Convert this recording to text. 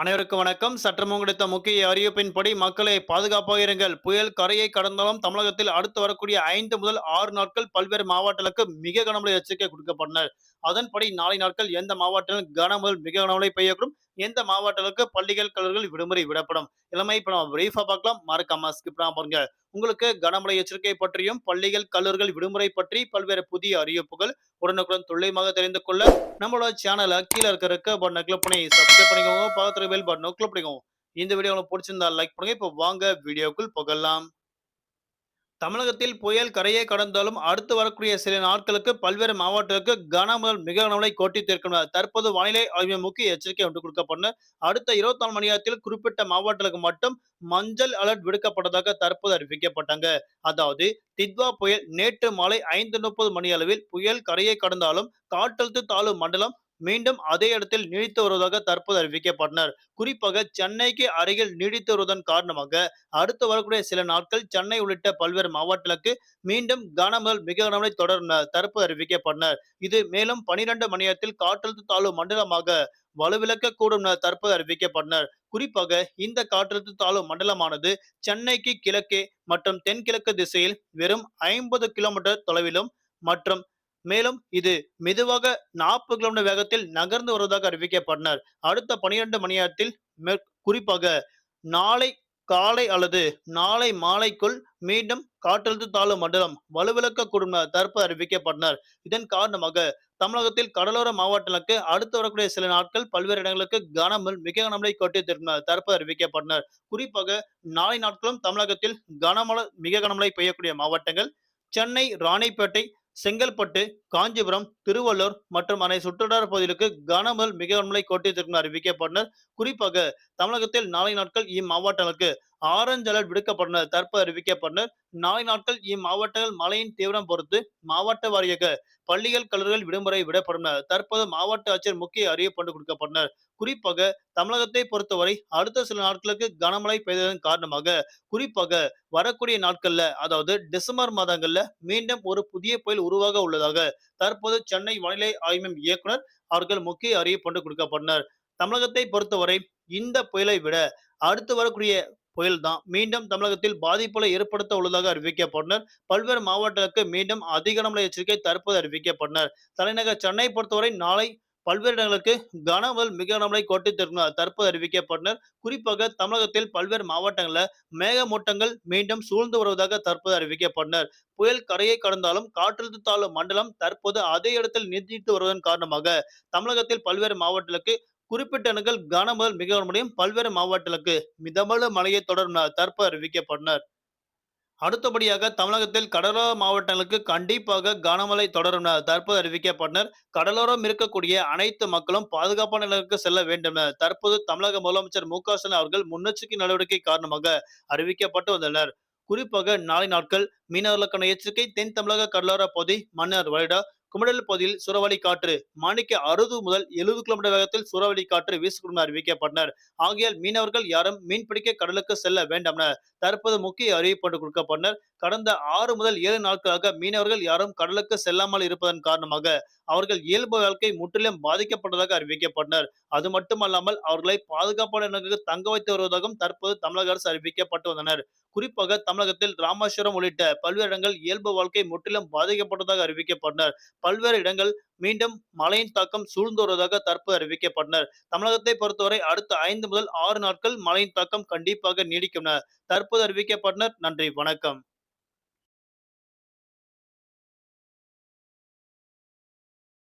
அனைவருக்கும் வணக்கம். சற்றமும் கிடைத்த முக்கிய அறிவிப்பின்படி மக்களை பாதுகாப்பாக இருங்கள். புயல் கரையை கடந்தாலும் தமிழகத்தில் அடுத்து வரக்கூடிய ஐந்து முதல் ஆறு நாட்கள் பல்வேறு மாவட்டங்களுக்கு மிக கனமழை எச்சரிக்கை கொடுக்கப்பட்டனர். அதன்படி நாளை நாட்கள் எந்த மாவட்டத்தில் கனமுதல் மிக கனமழை பெய்யக்கூடும். எந்த மாவட்டங்களுக்கு பள்ளிகள் கல்லூரிகள் விடுமுறை விடப்படும்? எல்லாமே இப்ப நம்ம பிரீஃபா பார்க்கலாம். மறக்காம ஸ்கிப் பாருங்க. உங்களுக்கு கனமழை எச்சரிக்கை பற்றியும் பள்ளிகள் கல்லூரிகள் விடுமுறை பற்றி பல்வேறு புதிய அறிவிப்புகள் உடனுக்குடன் துல்லியமாக தெரிந்து கொள்ள நம்மளோட சேனலை கீழே இருக்க இருக்க பட்டனை கிளிக் பண்ணி சப்ஸ்கிரைப் பண்ணிக்கோங்க. பக்கத்துல பெல் பட்டனை கிளிக் பண்ணிக்கோங்க. இந்த வீடியோ உங்களுக்கு பிடிச்சிருந்தா லைக் பண்ணுங்க. இப்போ வாங்க வீடியோக்குள் புகழலாம் தமிழகத்தில் புயல் கரையை கடந்தாலும் அடுத்து வரக்கூடிய சில நாட்களுக்கு பல்வேறு மாவட்டங்களுக்கு கன முதல் மிக கனமழை கொட்டி தீர்க்கும். தற்போது வானிலை ஆய்வு முக்கிய எச்சரிக்கை ஒன்று கொடுக்கப்பட்டு அடுத்த இருபத்தி நாலு மணி நேரத்தில் குறிப்பிட்ட மாவட்டங்களுக்கு மட்டும் மஞ்சள் அலர்ட் விடுக்கப்பட்டதாக தற்போது அறிவிக்கப்பட்டாங்க. அதாவது தித்வா புயல் நேற்று மாலை ஐந்து முப்பது மணி அளவில் புயல் கரையை கடந்தாலும் காற்றழுத்த தாழ்வு மண்டலம் மீண்டும் அதே இடத்தில் நீடித்து வருவதாக தற்போது அறிவிக்கப்பட்டனர். குறிப்பாக சென்னைக்கு அருகில் நீடித்து வருவதன் காரணமாக அடுத்து வரக்கூடிய சில நாட்கள் சென்னை உள்ளிட்ட பல்வேறு மாவட்டங்களுக்கு மீண்டும் கனமழை மிக கனமழை தொடரும் தற்போது அறிவிக்கப்பட்டனர். இது மேலும் பனிரெண்டு மணி நேரத்தில் காற்றழுத்த தாழ்வு மண்டலமாக வலுவிழக்க கூடும் என தற்போது அறிவிக்கப்பட்டனர். குறிப்பாக இந்த காற்றழுத்த தாழ்வு மண்டலமானது சென்னைக்கு கிழக்கே மற்றும் தென்கிழக்கு திசையில் வெறும் ஐம்பது கிலோமீட்டர் தொலைவிலும் மற்றும் மேலும் இது மெதுவாக நாற்பது கிலோமீட்டர் வேகத்தில் நகர்ந்து வருவதாக அறிவிக்கப்பட்டனர். அடுத்த பனிரெண்டு மணி நேரத்தில் குறிப்பாக நாளை காலை அல்லது நாளை மாலைக்குள் மீண்டும் காற்றழுத்த தாழ்வு மண்டலம் வலுவிழக்க குடும்ப தற்போது அறிவிக்கப்பட்டனர். இதன் காரணமாக தமிழகத்தில் கடலோர மாவட்டங்களுக்கு அடுத்து வரக்கூடிய சில நாட்கள் பல்வேறு இடங்களுக்கு கனமல் மிக கனமழை கொட்டி தரும் தற்போது அறிவிக்கப்பட்டனர். குறிப்பாக நாளை நாட்களும் தமிழகத்தில் கனமழை மிக கனமழை பெய்யக்கூடிய மாவட்டங்கள் சென்னை ராணிப்பேட்டை செங்கல்பட்டு காஞ்சிபுரம் திருவள்ளூர் மற்றும் அனை சுற்றுவட்டார பகுதிகளுக்கு கனமுதல் மிக கனமழை கொட்டி தரும் அறிவிக்கப்பட்டனர். குறிப்பாக தமிழகத்தில் நாளை நாட்கள் இம்மாவட்டங்களுக்கு ஆரஞ்சு அலர்ட் விடுக்கப்பட்டனர். தற்போது அறிவிக்கப்பட்டனர். நாளை நாட்கள் இம்மாவட்டங்கள் மழையின் தீவிரம் பொறுத்து மாவட்ட வாரியாக பள்ளிகள் கல்லூரிகள் விடுமுறை விடப்பட்டனர். தற்போது மாவட்ட ஆட்சியர் முக்கிய அறிவிப்பு கொடுக்கப்பட்டனர். குறிப்பாக தமிழகத்தை பொறுத்தவரை அடுத்த சில நாட்களுக்கு கனமழை பெய்ததன் காரணமாக குறிப்பாக வரக்கூடிய நாட்கள்ல அதாவது டிசம்பர் மாதங்கள்ல மீண்டும் ஒரு புதிய புயல் உருவாக உள்ளதாக தற்போது சென்னை வானிலை ஆய்வு இயக்குனர் அவர்கள் முக்கிய அறிவிப்பு ஒன்று கொடுக்கப்பட்டனர். தமிழகத்தை பொறுத்தவரை இந்த புயலை விட அடுத்து வரக்கூடிய புயல் தான் மீண்டும் தமிழகத்தில் பாதிப்புகளை ஏற்படுத்த உள்ளதாக அறிவிக்கப்பட்டனர். பல்வேறு மாவட்டங்களுக்கு மீண்டும் அதிக கனமழை எச்சரிக்கை தற்போது அறிவிக்கப்பட்டனர். தலைநகர் சென்னை பொறுத்தவரை நாளை பல்வேறு இடங்களுக்கு கனமுதல் மிக கனமழை கொட்டி தரும் தற்போது அறிவிக்கப்பட்டனர். குறிப்பாக தமிழகத்தில் பல்வேறு மாவட்டங்களில் மேகமூட்டங்கள் மீண்டும் சூழ்ந்து வருவதாக தற்போது அறிவிக்கப்பட்டனர். புயல் கரையை கடந்தாலும் காற்றழுத்த தாழ்வு மண்டலம் தற்போது அதே இடத்தில் நீடித்து வருவதன் காரணமாக தமிழகத்தில் பல்வேறு மாவட்டங்களுக்கு குறிப்பிட்ட இடங்கள் கனமுதல் மிக கனமழையும் பல்வேறு மாவட்டங்களுக்கு மிதமான மழையை தொடரும் தற்ப தற்போது அறிவிக்கப்பட்டனர். அடுத்தபடியாக தமிழகத்தில் கடலோர மாவட்டங்களுக்கு கண்டிப்பாக கனமழை தொடரும் என தற்போது அறிவிக்கப்பட்டனர். கடலோரம் இருக்கக்கூடிய அனைத்து மக்களும் பாதுகாப்பான நிலைக்கு செல்ல வேண்டும் என தற்போது தமிழக முதலமைச்சர் மு ஸ்டாலின் அவர்கள் முன்னெச்சரிக்கை நடவடிக்கை காரணமாக அறிவிக்கப்பட்டு வந்தனர் குறிப்பாக நாளை நாட்கள் மீனவர்களுக்கான எச்சரிக்கை தென் தமிழக கடலோர பகுதி மன்னர் வருடா குமடல் பகுதியில் சுறவழி காற்று. மணிக்கு அறுபது முதல் எழுபது கிலோமீட்டர் வேகத்தில் சுறவழி காற்று வீசக்கூடும் அறிவிக்கப்பட்டனர். ஆகையால் மீனவர்கள் யாரும் மீன்பிடிக்க கடலுக்கு செல்ல வேண்டாம் என தற்போது முக்கிய அறிவிப்பு கொடுக்கப்பட்டனர். கடந்த ஆறு முதல் ஏழு நாட்களாக மீனவர்கள் யாரும் கடலுக்கு செல்லாமல் இருப்பதன் காரணமாக அவர்கள் இயல்பு வாழ்க்கை முற்றிலும் பாதிக்கப்பட்டதாக அறிவிக்கப்பட்டனர். அது மட்டுமல்லாமல் அவர்களை பாதுகாப்பான இடங்களுக்கு தங்க வைத்து வருவதாகவும் தற்போது தமிழக அரசு அறிவிக்கப்பட்டு வந்தனர். குறிப்பாக தமிழகத்தில் ராமேஸ்வரம் உள்ளிட்ட பல்வேறு இடங்கள் இயல்பு வாழ்க்கை முற்றிலும் பாதிக்கப்பட்டதாக அறிவிக்கப்பட்டனர். பல்வேறு இடங்கள் மீண்டும் மழையின் தாக்கம் சூழ்ந்து வருவதாக தற்போது அறிவிக்கப்பட்டனர். தமிழகத்தை பொறுத்தவரை அடுத்த ஐந்து முதல் ஆறு நாட்கள் மழையின் தாக்கம் கண்டிப்பாக நீடிக்கும் தற்போது அறிவிக்கப்பட்டனர். நன்றி வணக்கம்.